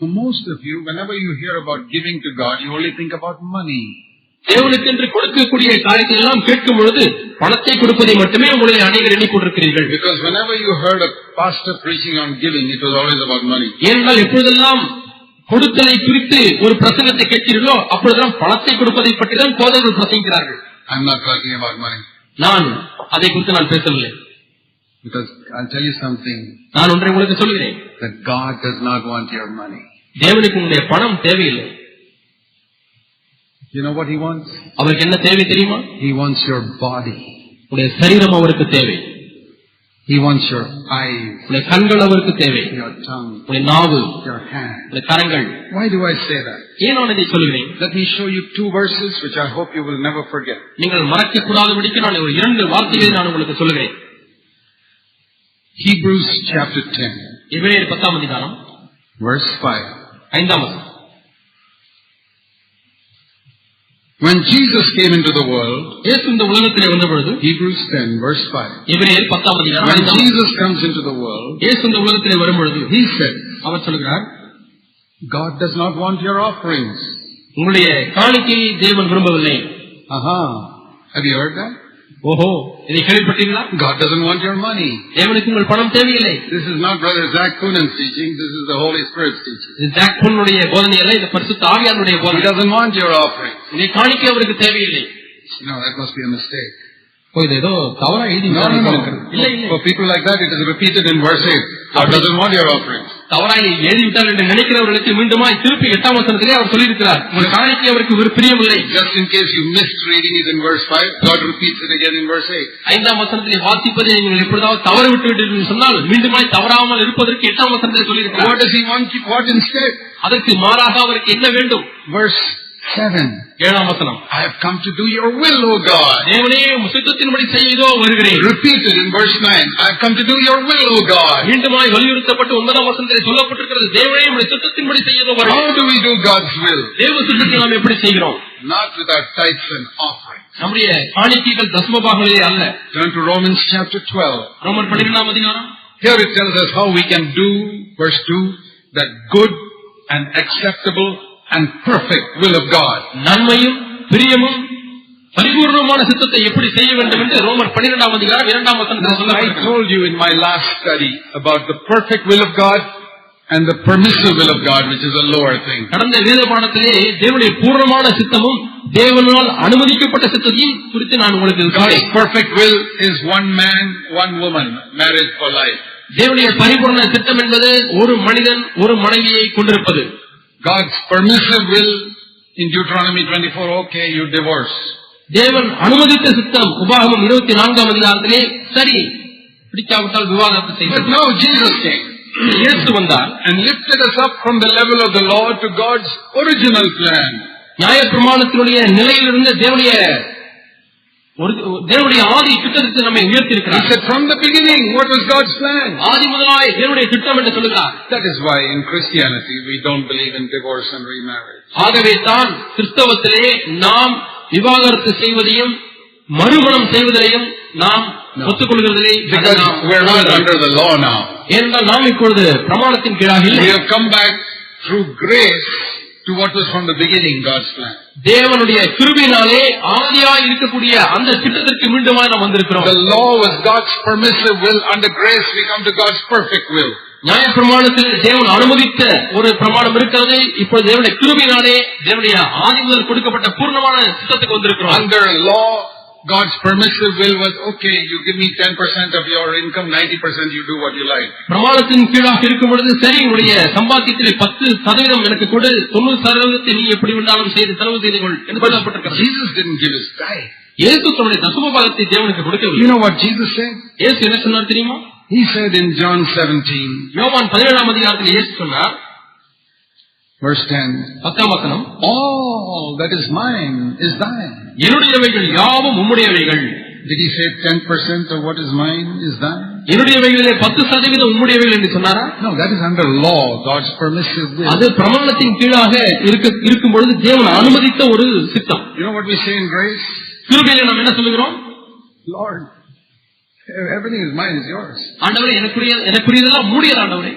For most of you, whenever you hear about giving to God, you only think about money. தேவனுக்கென்று கொடுக்கக்கூடிய காரியத்தை எல்லாம் கேட்கும் பொழுது பணத்தை கொடுப்பதை மட்டுமே உங்களை அனைவர் எண்ணிக்கொண்டிருக்கிறீர்கள் Because whenever you heard a pastor preaching on giving, it was always about money. ஏனென்றால் எப்பொழுதெல்லாம் கொடுத்தலை குறித்து ஒரு பிரசங்கத்தை கேட்கிறீர்களோ அப்பொழுதெல்லாம் பணத்தை கொடுப்பதை பற்றி தான் போதவர்கள் பிரசங்கிக்கிறார்கள் I'm not talking about money. நான் அதை குறித்து நான் பேசவில்லை Because I'll tell you something, நான் ஒன்றை உங்களுக்கு சொல்கிறேன் that God does not want your money. தேவனுக்கு உங்களுடைய பணம் தேவையில்லை You know what He wants? அவருக்கு என்ன தேவை தெரியுமா He wants your body. உங்களுடைய சரீரம் அவருக்கு தேவை He wants your eyes, உங்களுடைய கண்கள் அவருக்கு தேவை your tongue, உங்களுடைய நாவு your hand. உங்களுடைய கரங்கள் Why do I say that? ஏன் நான் இதை சொல்கிறேன் Let me show you two verses which I hope you will never forget. நீங்கள் மறக்க கூடாதபடிக்கு நான் ஒரு இரண்டு வார்த்தைகளை நான் உங்களுக்கு சொல்கிறேன் Hebrews chapter 10, இவரேர் பத்தாம் அதிகாரம் verse 5. ஐந்தாம் வசனம் When Jesus came into the world, இயேசு இந்த உலகத்திலே வந்த பொழுது Hebrews 10, verse 5. இவரேர் பத்தாம் அதிகாரம் When ஐந்தாம் வசனம். Jesus comes into the world, இயேசு இந்த உலகத்திலே வரும் பொழுது He said, அவர் சொல்கிறார் God does not want your offerings. உங்களுடைய காணிக்கையை தேவன் விரும்பவில்லை Aha. Have you heard that? ஓஹோ இதை கேள்விப்பட்டீங்களா God doesn't want your money. தேவனுக்கு உங்கள் பணம் தேவையில்லை This is not Brother Zach Coonan's teaching. This is the Holy Spirit's teaching. இது ஜாக்பனுடைய போதனை அல்ல இது பரிசுத்த ஆவியானுடைய He போதனை doesn't want your offerings. இதை காணிக்கை அவருக்கு தேவையில்லை No, that must be a mistake. ஓ, இது ஏதோ தவறா எழுதி No, no, no. இல்லை இல்லை For people like that, it is repeated in verse 8. God doesn't want your offerings. தவறாய் எழுதிவிட்டார் என்று நினைக்கிறவர்களுக்கு மீண்டுமாய் திருப்பி எட்டாம் வசனத்திலே அவர் சொல்லியிருக்கிறார் உங்கள் காணிக்கை அவருக்கு விரு- பிரியமில்லை Just in case you missed reading it in verse 5, God repeats it again in verse 8. ஐந்தாம் வசனத்திலே வாசிப்பதை நீங்கள் எப்பொழுதாவது தவறு விட்டு விட்டீர்கள் சொன்னால் மீண்டுமாய் தவறாமல் இருப்பதற்கு எட்டாம் வசனத்திலே What சொல்லியிருக்கிறார் does He want? What instead? அதற்கு மாறாக அவருக்கு என்ன வேண்டும் Verse 7. ஏழாம் வசனம் I have come to do your will, O God. தேவனே உம் சித்தத்தின்படி செய்தோ வருகிறேன் Repeated in verse 9. I have come to do your will, O God. மீண்டுமாய் வலியுறுத்தப்பட்டு ஒன்பதாம் வசனத்திலே சொல்லப்பட்டிருக்கிறது தேவனே உடைய சித்தத்தின்படி செய்யதோ How வருகிறேன் do we do God's will? தேவ சித்தத்தை நாம் எப்படி செய்கிறோம் Not with our tithes and offerings. நம்முடைய காணிக்கைகள் தஸ்மபாகங்களே அல்ல Turn to Romans chapter 12. ரோமர் பன்னிரெண்டாம் அதிகாரம் Here it tells us how we can do, verse 2, that good and acceptable and perfect will of God. நன்மையும் பிரியமும் பரிபூர்ணமான சித்தத்தை எப்படி செய்ய வேண்டும் என்று ரோமர் பன்னிரெண்டாம் அதிகாரம் இரண்டாம் வசனத்தில் Now, I சொல்லப்பட்டிருக்கிறது told you in my last study about the perfect will of God and the permissive will of God, which is a lower thing. கடந்த வேத பாடத்திலே தேவனுடைய பூர்ணமான சித்தமும் தேவனால் அனுமதிக்கப்பட்ட சித்தத்தையும் குறித்து நான் உங்களுக்கு God's சொன்னேன் perfect will is one man, one woman, married for life. தேவனுடைய பரிபூர்ண சித்தம் என்பது ஒரு மனிதன் ஒரு மனைவியை கொண்டிருப்பது God's permissive will in Deuteronomy 24, okay, you divorce. தேவன் அனுமதித்த சித்தம் உபாகமம் இருபத்தி நான்காம் அதிகாரத்திலே சரி பிடிக்காவிட்டால் விவாதத்தை But செய்வது now Jesus came இயேசு வந்தார் and lifted us up from the level of the law to God's original plan. நியாயப்பிரமாணத்தினுடைய நிலையிலிருந்து தேவனுடைய ஒரு- தேவனுடைய ஆதி திட்டத்தை நம்மை He said from the beginning, what was God's plan? ஆதி முதலாய் தேவனுடைய திட்டம் என்று சொல்லுகிறார் That is why in Christianity we don't believe in divorce and remarriage. ஆகவே தான் கிறிஸ்தவத்திலே நாம் விவாகரத்து செய்வதையும் மறுமணம் செய்வதையும் நாம் now. ஏனென்றால் நாம் இப்பொழுது பிரமாணத்தின் கீழாக We இல்லை come back through grace to what was from the beginning God's plan. தேவனுடைய கிருபினாலே ஆதியாய் இருக்கக்கூடிய அந்த திட்டத்திற்கு மீண்டுமாய் நாம் வந்திருக்கிறோம் The law was God's permissive will. Under grace we come to God's perfect will. நியாயப்பிரமாணத்தில் தேவன் அனுமதித்த ஒரு பிரமாணம் இருக்கிறது இப்பொழுது தேவனுடைய கிருபினாலே தேவனுடைய ஆதி முதல் கொடுக்கப்பட்ட பூர்ணமான சித்தத்துக்கு வந்திருக்கிறோம் Under law, God's permissive will was, okay, you give me 10% of your income, 90% you do what you like. பிரமாணத்தின் கீழாக இருக்கும் பொழுது சரி உங்களுடைய சம்பாத்தியத்திலே பத்து சதவீதம் எனக்கு கொடு தொண்ணூறு சதவீதத்தை நீ எப்படி வேண்டாலும் செய்து செலவு செய்து கொள் என்று சொல்லப்பட்டிருக்கிறது Jesus didn't give his tithe. இயேசு தன்னுடைய தசும பாகத்தை தேவனுக்கு You கொடுக்கவில்லை know what Jesus said? இயேசு என்ன சொன்னார் தெரியுமா He said in John 17, யோவான் பதினேழாம் அதிகாரத்தில் இயேசு சொன்னார் verse 10, பத்தாம் வசனம் All that is mine is thine. என்னுடையவைகள் யாவும் உம்முடையவைகள் Did he say 10% of what is mine is thine? என்னுடையவைகளிலே பத்து சதவீதம் உம்முடையவைகள் என்று சொன்னாரா No, that is under law, God's permissive will. அது பிரமாணத்தின் கீழாக இருக்க இருக்கும் பொழுது தேவன் அனுமதித்த ஒரு சித்தம் You know what we say in grace? கிருபையில நாம் என்ன சொல்லுகிறோம் Lord, everything is mine is yours. ஆண்டவரே எனக்குரிய எனக்குரியதெல்லாம் மூடியது ஆண்டவரே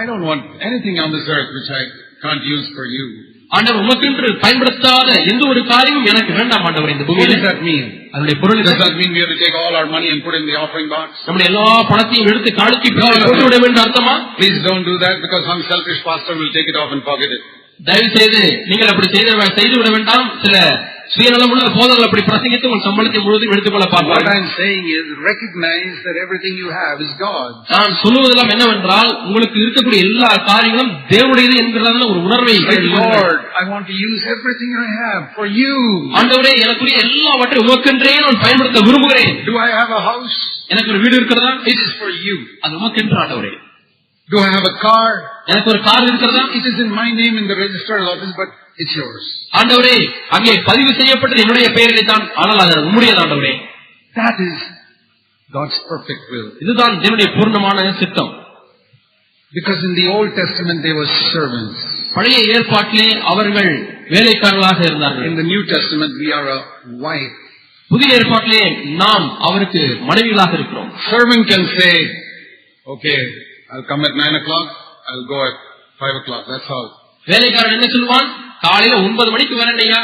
I don't want anything on this earth which I can't use for you. ஆண்டவர் உமக்கென்று பயன்படுத்தாத எந்த ஒரு காரியமும் எனக்கு வேண்டாம் ஆண்டவர் இந்த பூமியில? அதனுடைய பொருள் Does என்ன? that mean we have to take all our money and put it in the offering box? நம்முடைய எல்லா பணத்தையும் எடுத்து பெட்டியில் போட்டு விட வேண்டும் அர்த்தமா don't do that because some selfish pastor will take it off and pocket it. தயவு செய்து நீங்கள் அப்படி செய்து செய்து விட வேண்டாம் சில சுயநலமுள்ள போதர்கள் அப்படி பிரசங்கித்து உங்கள் சம்பளத்தை முழுவதும் எடுத்துக்கொள்ள What பார்ப்பார்கள் I'm saying is recognize that everything you have is God's. நான் சொல்லுவதெல்லாம் என்னவென்றால் உங்களுக்கு இருக்கக்கூடிய எல்லா காரியங்களும் தேவனுடையது என்கிறதான ஒரு உணர்வை Lord, I want to use everything I have for you. ஆண்டவரே எனக்குரிய எல்லாவற்றையும் உமக்கென்றே நான் பயன்படுத்த விரும்புகிறேன் Do I have a house? எனக்கு ஒரு வீடு இருக்கிறதா It is for you. அது உமக்கென்று ஆண்டவரே Do I have a car? எனக்கு ஒரு கார் இருக்கிறதா It is in my name in the registered office, but it's yours. ஆண்டவரே அங்கே பதிவு செய்யப்பட்டது என்னுடைய பெயரிலே தான் ஆனால் அது உம்முடையது ஆண்டவரே That is God's perfect will. இதுதான் தேவனுடைய பூர்ணமான சித்தம் Because in the Old Testament they were servants. பழைய ஏற்பாட்டிலே அவர்கள் வேலைக்காரர்களாக இருந்தார்கள் In the New Testament we are a wife. புதிய ஏற்பாட்டிலே நாம் அவருக்கு மனைவிகளாக இருக்கிறோம் Servant can say, okay, I'll come at nine o'clock, I'll go at five o'clock. That's all. வேலைக்காரன் என்ன சொல்லுவான் காலையில ஒன்பது மணிக்கு வரேன் ஐயா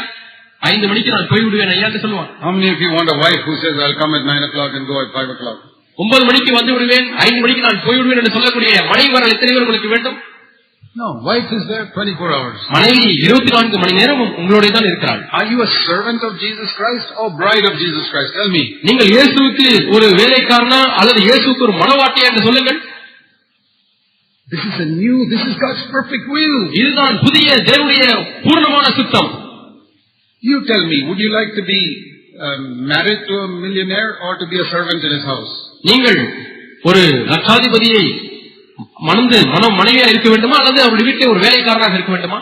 ஐந்து மணிக்கு நான் போய் விடுவேன் ஐயான்னு சொல்லுவான் How many of you want a wife who says, I'll come at nine o'clock and go at five o'clock? ஒன்பது மணிக்கு வந்து விடுவேன் ஐந்து மணிக்கு நான் போய் விடுவேன் என்று சொல்லக்கூடிய மனைவர்கள் எத்தனை பேர் உங்களுக்கு வேண்டும் No, wife is there 24 hours. மனைவி இருபத்தி நான்கு மணி நேரமும் உங்களோட தான் இருக்கிறாள் Are you a servant of Jesus Christ or bride of Jesus Christ? Tell me. நீங்கள் இயேசுவுக்கு ஒரு வேலைக்காரனா அல்லது இயேசுவுக்கு ஒரு மனவாட்டியா என்று சொல்லுங்கள் This is a new, this is God's perfect will. இதுதான் புதிய தேவனுடைய பூர்ணமான சுத்தம் You tell me, would you like to be um, married to a millionaire or to be a servant in his house? நீங்கள் ஒரு லட்சாதிபதியை மணந்து மனம் மனைவியா இருக்க வேண்டுமா அல்லது அவருடைய வீட்டிலே ஒரு வேலைக்காரனாக இருக்க வேண்டுமா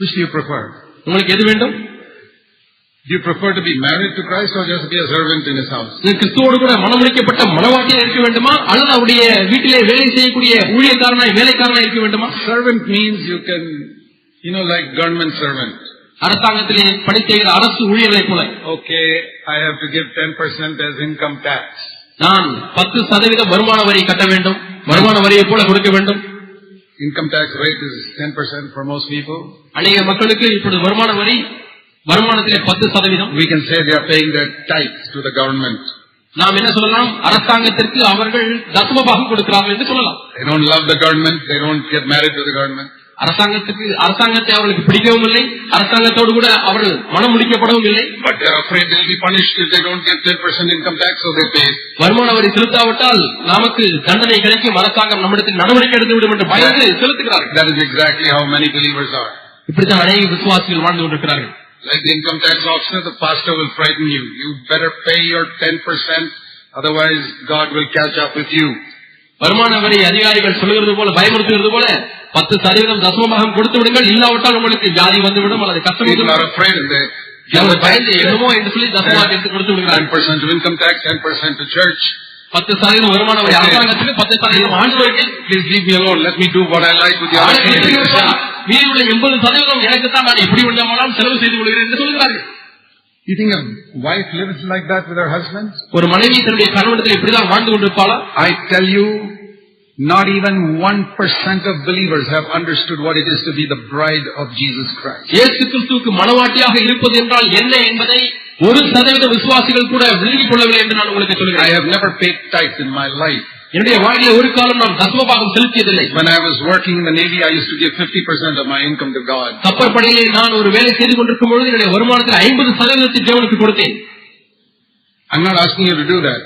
Which do you prefer? உங்களுக்கு எது வேண்டும் Do you prefer to be married to Christ or just be a servant in his house? நீங்க கிறிஸ்துவோடு கூட மனமுடிக்கப்பட்ட மனவாட்டியா இருக்க வேண்டுமா அல்லது அவருடைய வீட்டிலே வேலை செய்யக்கூடிய ஊழியக்காரனாய் வேலைக்காரனாய் இருக்க வேண்டுமா Servant means you can, you know, like government servant. அரசாங்கத்திலே பணி செய்கிற அரசு ஊழியர்களைப் போல Okay, I have to give 10% as income tax. நான் பத்து சதவீதம் வருமான வரி கட்ட வேண்டும் வருமான வரியை போல கொடுக்க வேண்டும் Income tax rate is 10% for most people. அநேக மக்களுக்கு இப்பொழுது வருமான வரி வருமானத்திலே பத்து சதவீதம் We can say they are paying their tithes to the government. நாம் என்ன சொல்லலாம் அரசாங்கத்திற்கு அவர்கள் தசமபாகம் கொடுக்கிறார்கள் என்று சொல்லலாம் They don't love the government, they don't get married to the government. அரசாங்கத்துக்கு அரசாங்கத்தை அவர்களுக்கு பிடிக்கவும் இல்லை அரசாங்கத்தோடு கூட அவர்கள் மனம் முடிக்கப்படவும் இல்லை be punished if they don't get 10% income tax, so they pay. வருமான வரி செலுத்தாவிட்டால் நமக்கு தண்டனை கிடைக்கும் அரசாங்கம் நம்மிடத்தில் நடவடிக்கை எடுத்து விடும் என்று பயந்து செலுத்துகிறார்கள் That is exactly how many believers are. இப்படித்தான் அநேக விசுவாசிகள் வாழ்ந்து கொண்டிருக்கிறார்கள் Like the income tax officer, the pastor will frighten you. You better pay your 10%, otherwise God will catch up with you. வருமான வரி அதிகாரிகள் சொல்லுகிறது போல பயமுறுத்துகிறது போல பத்து சதவீதம் தசமபாகம் கொடுத்து விடுங்கள் இல்லாவிட்டால் உங்களுக்கு வியாதி வந்துவிடும் அல்லது கஷ்டம் People are வந்துவிடும். afraid and they give அவங்க the பயந்து என்னமோ என்று சொல்லி தசமபாகம் எடுத்து கொடுத்து விடுகிறார்கள் 10% to income tax, 10% to church. பத்து சதவீதம் வருமான வரி அரசாங்கத்துக்கு பத்து சதவீதம் ஆண்டவருக்கு Please leave me alone. Let me do what I like with the other ஆளுக்கு எப்படி இருக்கா? 80%. மீதியுள்ள எண்பது சதவீதம் எனக்கு தான் நான் எப்படி வேண்டுமானாலும் செலவு செய்து கொள்கிறேன் என்று சொல்கிறார்கள் You think a wife lives like that with her husband? ஒரு மனைவி தன்னுடைய கணவனத்தில் இப்படிதான் வாழ்ந்து கொண்டிருப்பாளா I tell you, not even 1% of believers have understood what it is to be the bride of Jesus Christ. இயேசு கிறிஸ்துவுக்கு மனவாட்டியாக இருப்பது என்றால் என்ன என்பதை ஒரு சதவீத விசுவாசிகள் கூட விளங்கிக் கொள்ளவில்லை என்று நான் உங்களுக்கு I சொல்கிறேன் have never paid tithes in my life. என்னுடைய வாழ்க்கையில ஒரு காலம் நான் தசமபாகம் செலுத்தியதில்லை When I was working in the Navy, I used to give 50% of my income to God. கப்பல் படையிலே நான் ஒரு வேலை செய்து கொண்டிருக்கும் பொழுது என்னுடைய வருமானத்தில் ஐம்பது சதவீதத்தை தேவனுக்கு கொடுத்தேன் I'm not asking you to do that.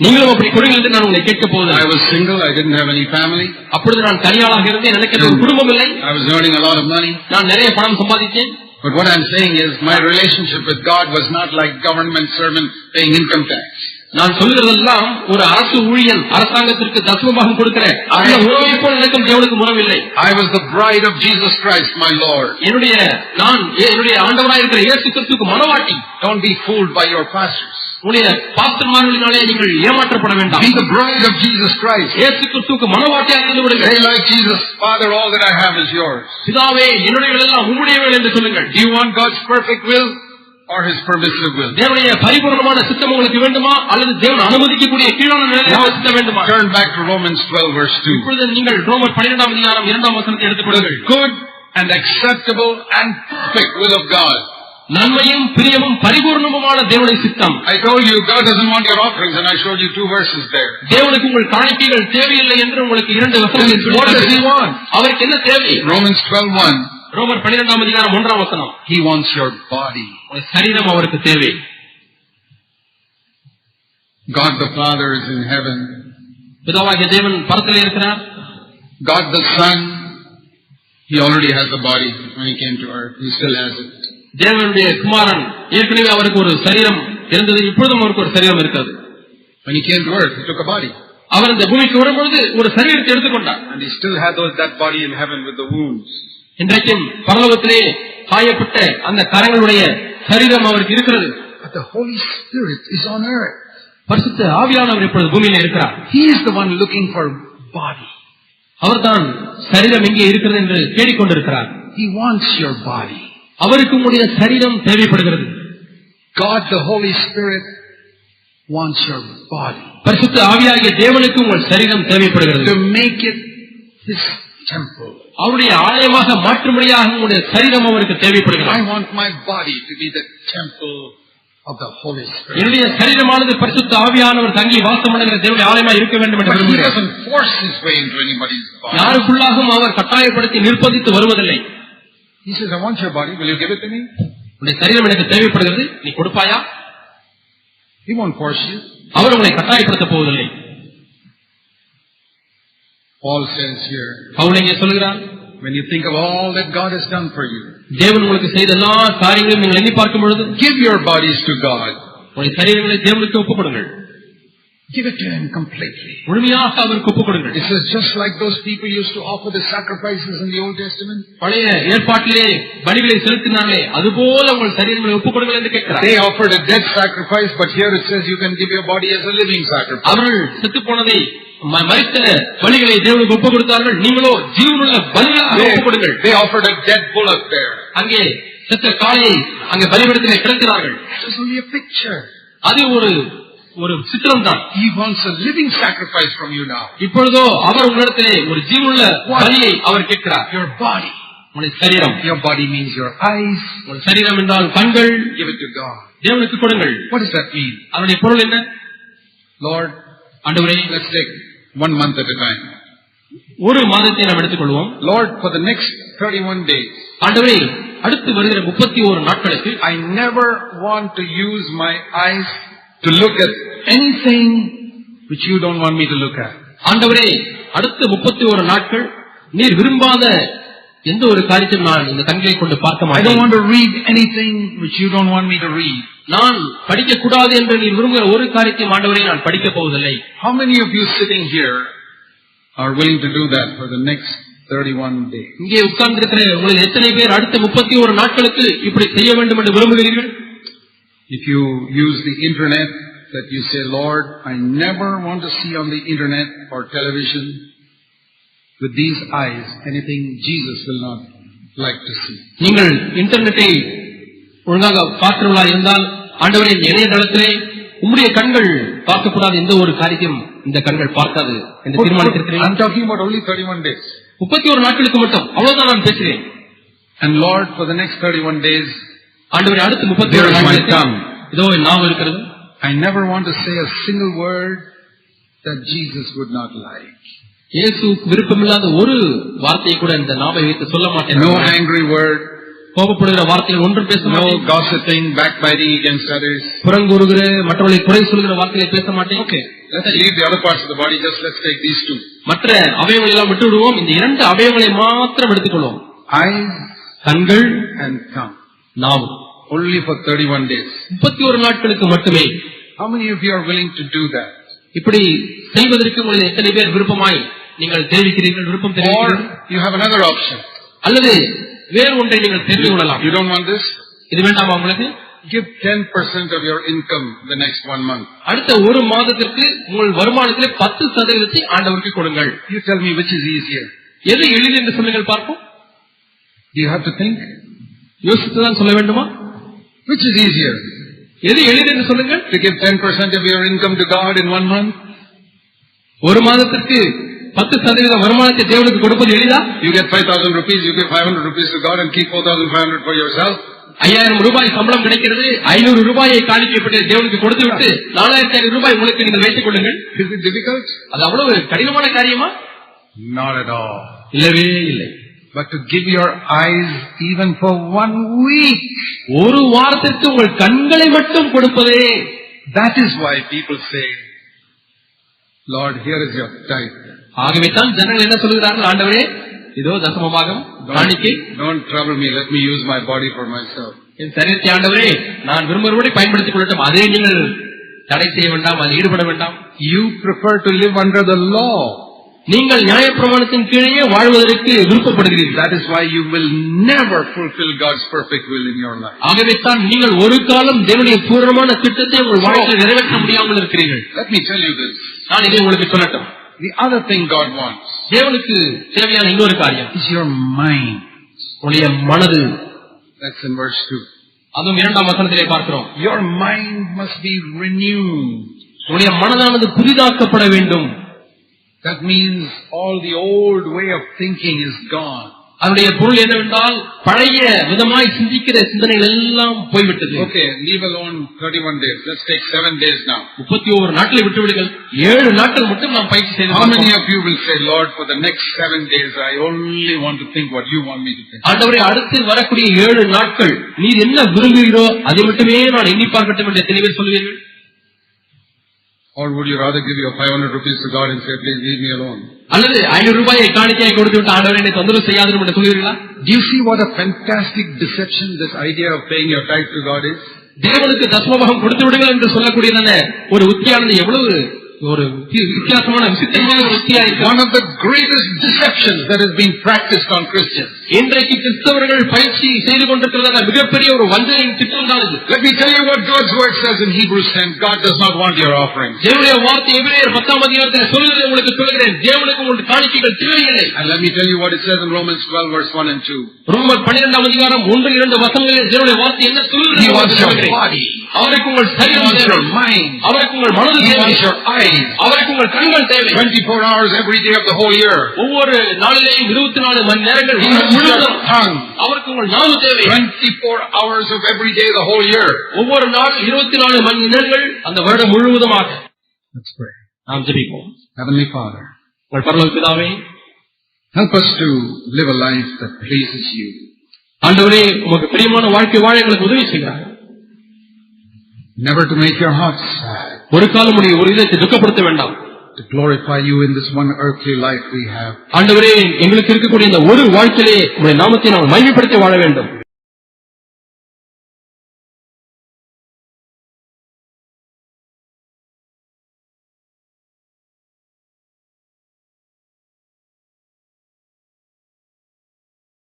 நீங்களும் அப்படி கொடுங்கள் என்று நான் உங்களை கேட்க I போவதில்லை was single, I didn't have any family, அப்பொழுது நான் தனியாளாக இருந்தேன் எனக்கு ஒரு குடும்பம் இல்லை I was earning a lot of money. நான் நிறைய பணம் சம்பாதித்தேன் But what I'm saying is, my relationship with God was not like government servant paying income tax. நான் சொல்லுகிறதெல்லாம் ஒரு அரசு ஊழியன் அரசாங்கத்திற்கு தசமபாகம் கொடுக்கிற அந்த உறவை போல் எனக்கும் தேவனுக்கு உறவில்லை I was the bride of Jesus Christ, my Lord. என்னுடைய நான் என்னுடைய ஆண்டவராய் இருக்கிற இயேசு கிறிஸ்துக்கு மனவாட்டி Don't be fooled by your pastors. உன்னுடைய பாஸ்டர்மார்களினாலே நீங்கள் ஏமாற்றப்பட வேண்டாம் Be the bride of Jesus Christ. இயேசு கிறிஸ்துவுக்கு மனவாட்டியாக இருந்து விடுங்கள் is yours. பிதாவே என்னுடைய எல்லாம் உம்முடையவர்கள் என்று சொல்லுங்கள்? or His permissive will? தேவனுடைய பரிபூர்ணமான சித்தம் உங்களுக்கு வேண்டுமா அல்லது தேவன் அனுமதிக்கக்கூடிய கீழான நிலையிலான சித்தம் வேண்டுமா Turn back to Romans 12 verse 2. இப்பொழுது நீங்கள் ரோமர் பன்னிரெண்டாம் அதிகாரம் இரண்டாம் வசனத்தை எடுத்துக் The கொள்ளுங்கள் good and acceptable and perfect will of God. நன்மையும் பிரியமும் பரிபூர்ணமுமான தேவனுடைய சித்தம் I told you God doesn't want your offerings and I showed you two verses there. தேவனுக்கு உங்கள் காணிக்கைகள் தேவையில்லை என்று உங்களுக்கு இரண்டு வசனங்களை சொல்லி What does He காட்டினேன். want? அவருக்கு என்ன தேவை Romans 12 ரோமர் பன்னிரெண்டாம் அதிகாரம் ஒன்றாம் வசனம் He wants your body. உங்கள் சரீரம் அவருக்கு தேவை God the Father is in heaven. பிதாவாகிய தேவன் பரத்திலே இருக்கிறார் God the Son, He already has a body when He came to earth. He still has it. தேவனுடைய குமாரன் ஏற்கனவே அவருக்கு ஒரு சரீரம் இருந்தது இப்பொழுதும் அவருக்கு ஒரு சரீரம் இருக்கிறது When He came to earth, He took a body. அவர் இந்த பூமிக்கு வரும்பொழுது ஒரு சரீரத்தை எடுத்துக்கொண்டார் And He still had those, that body in heaven with the wounds. இன்றைக்கும் பரலோகத்திலே காயப்பட்ட அந்த கரங்களுடைய சரீரம் அவருக்கு இருக்கிறது But the Holy Spirit is on earth. பரிசுத்த ஆவியானவர் இப்பொழுது பூமியில இருக்கிறார் He is the one looking for body. அவர்தான் சரீரம் எங்கே இருக்கிறது என்று தேடிக்கொண்டிருக்கிறார் He wants your body. அவருக்கு உங்களுடைய சரீரம் தேவைப்படுகிறது God the Holy Spirit wants your body. பரிசுத்த ஆவியாகிய தேவனுக்கு உங்கள் சரீரம் தேவைப்படுகிறது To make it His. அவருடைய ஆலயமாக மாற்றும்படியாக உங்களுடைய சரீரம் அவருக்கு தேவைப்படுகிறது I want my body to be the temple of the Holy Spirit. என்னுடைய சரீரமானது பரிசுத்த ஆவியானவர் தங்கி வாசம் பண்ணுகிற தேவனுடைய ஆலயமா இருக்க வேண்டும் என்று body. யாருக்குள்ளாகவும் அவர் கட்டாயப்படுத்தி நிர்பந்தித்து வருவதில்லை He says, I want your body. Will you give it to me? உன்னுடைய சரீரம் எனக்கு தேவைப்படுகிறது நீ கொடுப்பாயா. அவர் உங்களை கட்டாயப்படுத்த போவதில்லை Paul says here, பவுல் இங்கே சொல்கிறார் when you think of all that God has done for you, தேவன் உங்களுக்கு செய்த எல்லா காரியங்களையும் நீங்கள் எண்ணி பார்க்கும் பொழுது give your bodies to God. உங்களுடைய சரீரங்களை தேவனுக்கு ஒப்புக் கொடுங்கள் Give it to Him completely. முழுமையாக அவருக்கு ஒப்புக் கொடுங்கள் This is just like those people used to offer the sacrifices in the Old Testament. பழைய ஏற்பாட்டிலே பலிகளை செலுத்தினாலே அதுபோல உங்கள் சரீரங்களை ஒப்புக் கொடுங்கள் என்று கேட்கிறார் They offered a dead sacrifice, but here it says you can give your body as a living sacrifice. அவர்கள் செத்து போனதை ம- மரித்த பலிகளை தேவனுக்கு ஒப்புக் கொடுத்தார்கள் நீங்களோ ஜீவனுள்ள பலிகளாக They, ஒப்புக் கொடுங்கள் they offered a dead bullock there. அங்கே செத்த காளையை அங்கே பலிபடத்திலே கிடக்கிறார்கள் It was only a picture. அது ஒரு ஒரு சித்திரம் தான் He wants a living sacrifice from you now. இப்பொழுதோ அவர் உங்களிடத்திலே ஒரு ஜீவனுள்ள பலியை அவர் கேட்கிறார் Your body. உங்களுடைய சரீரம் Your body means your eyes. உங்கள் சரீரம் என்றால் கண்கள் Give it to God. தேவனுக்கு கொடுங்கள் What does that mean? அதனுடைய பொருள் என்ன Lord, ஆண்டவரே let's take one month at a time. ஒரு மாதத்தை நாம் எடுத்துக்கொள்வோம் Lord, for the next 31 days, ஆண்டவரே அடுத்து வருகிற முப்பத்தி ஓரு நாட்களுக்கு I never want to use my eyes to look at anything which you don't want me to look at. ஆண்டவரே அடுத்த முப்பத்தி ஓரு நாட்கள் நீர் விரும்பாத எந்த ஒரு காரியத்தையும் நான் இந்த கண்களை கொண்டு பார்க்க I don't மாட்டேன் want to read anything which you don't want me to read. நான் படிக்க கூடாது என்று நீர் விரும்புகிற ஒரு காரியத்தையும் ஆண்டவரே நான் படிக்கப் போவதில்லை How many of you sitting here are willing to do that for the next 31 days? இங்கே உட்கார்ந்திருக்கிற உங்களில் எத்தனை பேர் அடுத்த முப்பத்தி ஒரு நாட்களுக்கு இப்படி செய்ய வேண்டும் என்று விரும்புகிறீர்கள் If you use the internet, that you say, Lord, I never want to see on the internet or television with these eyes anything Jesus will not like to see. நீங்கள் இன்டர்நெட்டை ஒழுங்காக பார்க்கிறவர்களா இருந்தால் ஆண்டவரே இந்த இணையதளத்திலே உம்முடைய கண்கள் பார்க்கக்கூடாத எந்த ஒரு காரியத்தையும் இந்த கண்கள் பார்க்காது என்று தீர்மானித்திருக்கிறேன் I'm talking about only 31 days. முப்பத்தி ஒரு நாட்களுக்கு மட்டும் அவ்வளவுதான் நான் பேசுகிறேன் And Lord, for the next 31 days, ஆண்டவரே அடுத்து முப்பத்தி நாட்களுக்கு tongue. இதோ என் நாவு இருக்கிறது I never want to say a single word that Jesus would not like. இயேசுவுக்கு விருப்பமில்லாத ஒரு வார்த்தையை கூட இந்த நாவை வைத்து சொல்ல மாட்டேன் No angry word, கோபப்படுகிற வார்த்தைகள் ஒன்றும் பேச no மாட்டேன் gossiping, backbiting against others. புறங்கூறுகிற மற்றவர்களை குறை சொல்கிற வார்த்தைகளை பேச மாட்டேன் Okay, let's leave the other parts of the body, just let's take these two. மற்ற அவயவங்களை எல்லாம் விட்டு விடுவோம் இந்த இரண்டு அவயவங்களை மாத்திரம் எடுத்துக்கொள்வோம் Eyes கண்கள் and tongue. நாவு Only for 31 days. முப்பத்தி ஒரு நாட்களுக்கு மட்டுமே How many of you are willing to do that? இப்படி செய்வதற்கு உங்களில் எத்தனை பேர் விருப்பமாய் நீங்கள் தெரிவிக்கிறீர்கள் விருப்பம் தெரிவிக்கிறீர்கள் you have another option. அல்லது வேறு ஒன்றை நீங்கள் தெரிந்து கொள்ளலாம் You don't want this? இது வேண்டாமா உங்களுக்கு Give 10% of your income the next one month. அடுத்த ஒரு மாதத்திற்கு உங்கள் வருமானத்திலே பத்து சதவீதத்தை ஆண்டவருக்கு கொடுங்கள் You tell me which is easier. எது எளிது என்று சொல்லுங்கள் பார்ப்போம் you have to think? யோசித்துதான் சொல்ல வேண்டுமா Which is easier? எது எளிது என்று சொல்லுங்கள் To give 10% of your income to God in one month? ஒரு மாதத்திற்கு பத்து சதவீதம் வருமானத்தை தேவனுக்கு கொடுப்பது எளிதா You get 5,000 rupees, you give 500 rupees to God and keep 4,500 for yourself? ஐயாயிரம் ரூபாய் சம்பளம் கிடைக்கிறது ஐநூறு ரூபாயை காணிக்கப்பட்டு தேவனுக்கு கொடுத்து விட்டு நாலாயிரத்தி ஐநூறு ரூபாய் உங்களுக்கு நீங்கள் வைத்துக் கொள்ளுங்கள் Is it difficult? அது அவ்வளவு கடினமான காரியமா. இல்லவே இல்லை But to give your eyes even for one week. ஒரு வாரத்திற்கு உங்கள் கண்களை மட்டும் கொடுப்பதே That is why people say, Lord, here is your tithe. ஆகவே தான் ஜனங்கள் என்ன சொல்கிறார்கள் ஆண்டவரே இதோ தசமமாகம் காணிக்கை Don't, don't trouble me, let me use my body for myself. என் சரீரத்தை ஆண்டவரே நான் விரும்புகிறபடி பயன்படுத்திக் கொள்ளட்டும் அதே நீங்கள் தடை செய்ய வேண்டாம் அதில் ஈடுபட வேண்டாம் You prefer to live under the law. நீங்கள் நியாயப்பிரமாணத்தின் கீழே வாழ்வதற்கு விருப்பப்படுகிறீர்கள் That is why you will never fulfill God's perfect will in your life. ஆகவே தான் நீங்கள் ஒரு காலம் தேவனுடைய பூரணமான திட்டத்தை உங்கள் வாழ்க்கையில் நிறைவேற்ற முடியாமல் இருக்கிறீர்கள் Let me tell you this. நான் இதை உங்களுக்கு சொல்லட்டும் The other thing God wants தேவனுக்கு தேவையான இன்னொரு காரியம் is your mind. உங்களுடைய மனது That's in verse 2. அதுவும் இரண்டாம் வசனத்திலே பார்க்கிறோம் Your mind must be renewed. உங்களுடைய மனதானது புதிதாக்கப்பட வேண்டும் That means all the old way of thinking is gone. அதனுடைய பொருள் என்னவென்றால் பழைய விதமாய் சிந்திக்கிற சிந்தனைகள் எல்லாம் போய்விட்டது Okay, leave alone 31 days. Let's take 7 days now. முப்பத்தி ஒவ்வொரு நாட்களை விட்டுவிடுங்கள் ஏழு நாட்கள் மட்டும் நாம் பயிற்சி செய்து How many of you will say, Lord, for the next 7 days, I only want to think what you want me to think? ஆண்டவரே அடுத்து வரக்கூடிய ஏழு நாட்கள் நீர் என்ன விரும்புகிறோ அதை மட்டுமே நான் எண்ணி பார்க்கட்டும் என்று பேர் சொல்வீர்கள் Or would you rather give your 500 rupees to God and say, please leave me alone? அல்லது ஐநூறு ரூபாயை காணிக்கையை கொடுத்து விட்டு ஆண்டவரை என்னை தொந்தரவு செய்யாதரும் என்று சொல்வீர்களா Do you see what a fantastic deception this idea of paying your tithe to God is? தேவனுக்கு தஸ்மபாகம் கொடுத்து விடுங்கள் என்று சொல்லக்கூடியதான ஒரு உத்தியானது எவ்வளவு ஒரு வித்தி- வித்தியாசமான விசித்திரமான ஒரு உத்தியா இருக்கு One of the greatest deceptions that has been practiced on Christians. இன்றைக்கு கிறிஸ்தவர்கள் பயிற்சி செய்து கொண்டிருக்கிறதான மிகப்பெரிய ஒரு வஞ்சனையின் திட்டம் தான் இது Let me tell you what God's word says in Hebrews 10. God does not want your offerings. தேவனுடைய வார்த்தை எபிரேயர் பத்தாம் அதிகாரத்தில் சொல்லுகிறதை உங்களுக்கு சொல்லுகிறேன் தேவனுக்கு உங்களுக்கு காணிக்கைகள் தேவையில்லை And let me tell you what it says in Romans 12 verse 1 and 2. ரோமர் பன்னிரெண்டாம் அதிகாரம் ஒன்று இரண்டு வசனங்களில் தேவனுடைய வார்த்தை என்ன He சொல்லுகிறது wants உங்களுக்கு your சொல்லுகிறேன். body. அவருக்கு உங்கள் He சரீரம் wants தேவை your mind. அவருக்கு உங்கள் மனது He தேவை wants your eyes. அவருக்கு உங்கள் கண்கள் தேவை 24 hours every day of the whole year. ஒவ்வொரு நாளிலேயும் இருபத்தி நாலு மணி நேரங்கள் He wants your முழுவதும் tongue. அவருக்கு உங்கள் நாவு தேவை 24 hours of every day the whole year. ஒவ்வொரு நாள் இருபத்தி நாலு மணி நேரங்கள் அந்த வருடம் முழுவதுமாக Let's pray. நாம் ஜெபிப்போம் Heavenly Father, உங்கள் பரலோக பிதாவே help us to live a life that pleases you. ஆண்டவரே உமக்கு பிரியமான வாழ்க்கை வாழ எங்களுக்கு உதவி செய்கிறார் Never to make your heart sad. ஒரு காலம் உடைய ஒரு இதயத்தை துக்கப்படுத்த வேண்டாம் To glorify you in this one earthly life we have. ஆண்டவரே எங்களுக்கு இருக்கக்கூடிய இந்த ஒரு வாழ்க்கையிலே உங்களுடைய நாமத்தை நாம் மைமைப்படுத்தி வாழ வேண்டும்